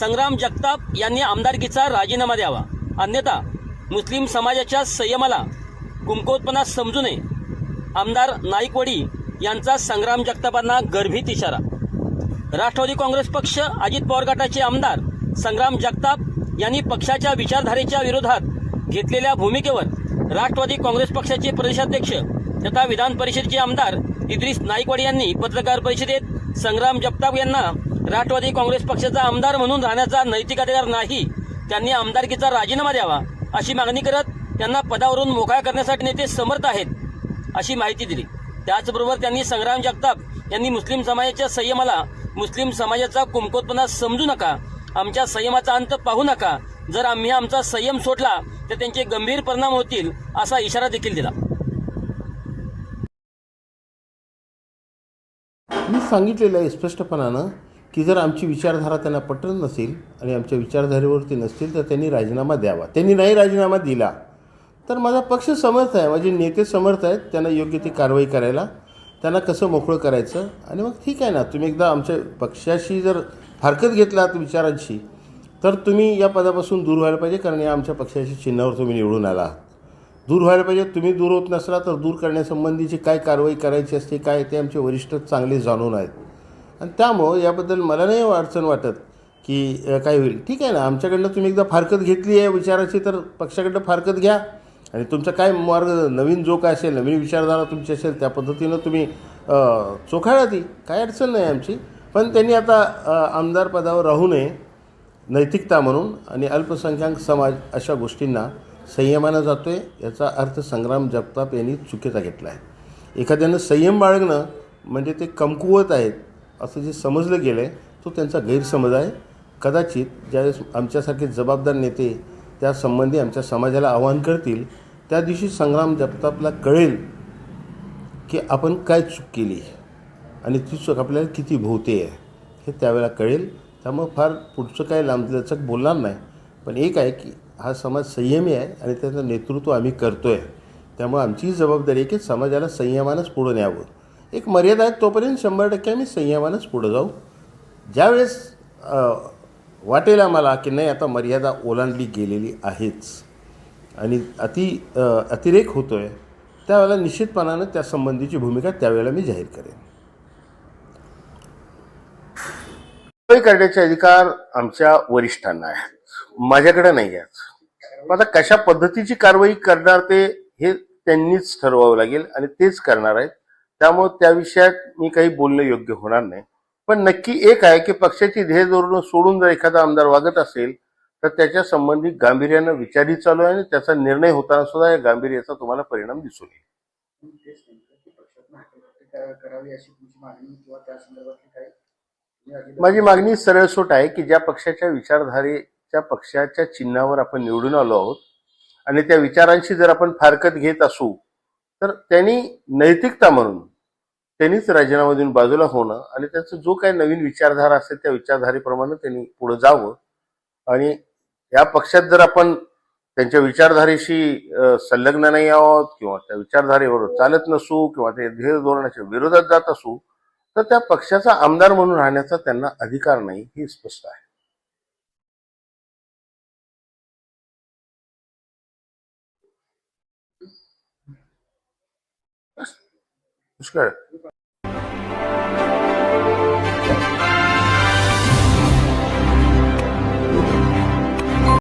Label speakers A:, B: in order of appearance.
A: संग्राम जगताप यांनी आमदारकीचा राजीनामा द्यावा. अन्यथा मुस्लिम समाजाच्या संयमाला कुंकोत्पन्नात समजू नये. आमदार नाईकवडी यांचा संग्राम जगतापांना गर्भित इशारा. राष्ट्रवादी काँग्रेस पक्ष अजित पवार गटाचे आमदार संग्राम जगताप यांनी पक्षाच्या विचारधारेच्या विरोधात घेतलेल्या भूमिकेवर राष्ट्रवादी काँग्रेस पक्षाचे प्रदेशाध्यक्ष तथा विधान परिषदेचे आमदार इद्रिस नाईकवाडी यांनी पत्रकार परिषदेत संग्राम जगताप यांना राष्ट्रवादी काँग्रेस पक्षाचा आमदार म्हणून राहण्याचा नैतिक अधिकार नाही त्यांनी आमदारकीचा राजीनामा द्यावा अशी मागणी करत त्यांना पदावरून मोकळा करण्यासाठी नेते समर्थ आहेत अशी माहिती दिली. त्याचबरोबर त्यांनी संग्राम जगताप यांनी मुस्लिम समाजाच्या संयमाला मुस्लिम समाजाचा कुमकोतपणा समजू नका आमच्या संयमाचा अंत पाहू नका जर आम्ही आमचा संयम सोडला तर त्यांचे गंभीर परिणाम होतील असा इशारा देखील दिला.
B: मी सांगितलेलं आहे स्पष्टपणानं की जर आमची विचारधारा त्यांना पटत नसेल आणि आमच्या विचारधारेवरती नसतील तर त्यांनी राजीनामा द्यावा. त्यांनी नाही राजीनामा दिला तर माझा पक्ष समर्थ आहे. माझे नेते समर्थ आहेत. त्यांना योग्य ती कारवाई करायला त्यांना कसं मोकळं करायचं? आणि मग ठीक आहे ना तुम्ही एकदा आमच्या पक्षाशी जर फारकत घेतलात विचारांशी तर तुम्ही या पदापासून दूर व्हायला पाहिजे कारण या आमच्या पक्षाच्या चिन्हावर तुम्ही निवडून आला दूर व्हायला पाहिजे. तुम्ही दूर होत नसला तर दूर करण्यासंबंधीची काय कारवाई करायची असते काय ते आमचे वरिष्ठ चांगले जाणून आहेत. आणि त्यामुळं याबद्दल मला नाही अडचण वाटत की काय होईल. ठीक आहे ना आमच्याकडनं तुम्ही एकदा फारकत घेतली आहे विचाराची तर पक्षाकडनं फारकत घ्या. आणि तुमचा काय मार्ग नवीन जो काय असेल नवीन विचारधारा तुमची असेल त्या पद्धतीनं तुम्ही चोखाळा ती. काय अडचण नाही आमची. पण त्यांनी आता आमदार पदावर राहू नये नैतिकता म्हणून आणि अल्पसंख्याक समाज अशा गोष्टींना संयमानं जातो आहे याचा अर्थ संग्राम जगताप यांनी चुकीचा घेतला आहे एखाद्यानं संयम बाळगणं म्हणजे ते कमकुवत आहेत असं जे समजलं गेलं आहे तो त्यांचा गैरसमज आहे. कदाचित ज्यावेळेस आमच्यासारखे जबाबदार नेते त्यासंबंधी आमच्या समाजाला आवाहन करतील त्या दिवशी संग्राम जगतापला कळेल की आपण काय चूक केली आणि ती चूक आपल्याला किती भोवते आहे हे त्यावेळेला कळेल. त्यामुळं फार पुढचं काय लांबलचक बोलणार नाही पण एक आहे की हा समाज संयमी आहे आणि त्याचं नेतृत्व आम्ही करतो आहे त्यामुळे आमचीही जबाबदारी आहे की समाजाला संयमानंच पुढं न्यावं. एक मर्यादा आहे तोपर्यंत शंभर टक्के आम्ही संयमानंच पुढं जाऊ. ज्यावेळेस वाटेल आम्हाला की नाही आता मर्यादा ओलांडली गेलेली आहेच. आणि अति अतिरेक होतो आहे त्यावेळेला निश्चितपणानं त्या संबंधीची भूमिका त्यावेळेला मी जाहीर करेन. करण्याचे अधिकार आमच्या वरिष्ठांना आहेत. माझ्याकडे नाही आहेत. पण आता कशा पद्धतीची कारवाई करणार ते हे त्यांनीच ठरवावं लागेल आणि तेच करणार आहेत. त्यामुळे त्या विषयात मी काही बोलणं योग्य होणार नाही. पण नक्की एक आहे की पक्षाची ध्येय धोरणं सोडून जर एखादा आमदार वागत असेल तर त्याच्या संबंधित गांभीर्यानं विचारही चालू आहे आणि त्याचा निर्णय होताना सुद्धा या गांभीर्याचा तुम्हाला परिणाम दिसून येईल. माझी मागणी सरळसोट आहे की ज्या पक्षाच्या विचारधारेच्या पक्षाच्या चिन्हावर आपण निवडून आलो आहोत आणि त्या विचारांशी जर आपण फारकत घेत असू तर त्यांनी नैतिकता म्हणून त्यांनीच राजीनामा बाजूला होणं आणि त्याचा जो काही नवीन विचारधारा असेल त्या विचारधारेप्रमाणे त्यांनी पुढे जावं. आणि या पक्षात जर आपण त्यांच्या विचारधारेशी संलग्न नाही आहोत किंवा त्या विचारधारेवर चालत नसू किंवा ते ध्येय धोरणाच्या विरोधात जात असू तर त्या पक्षाचा आमदार म्हणून राहण्याचा त्यांना अधिकार नाही हे स्पष्ट आहे. Mas,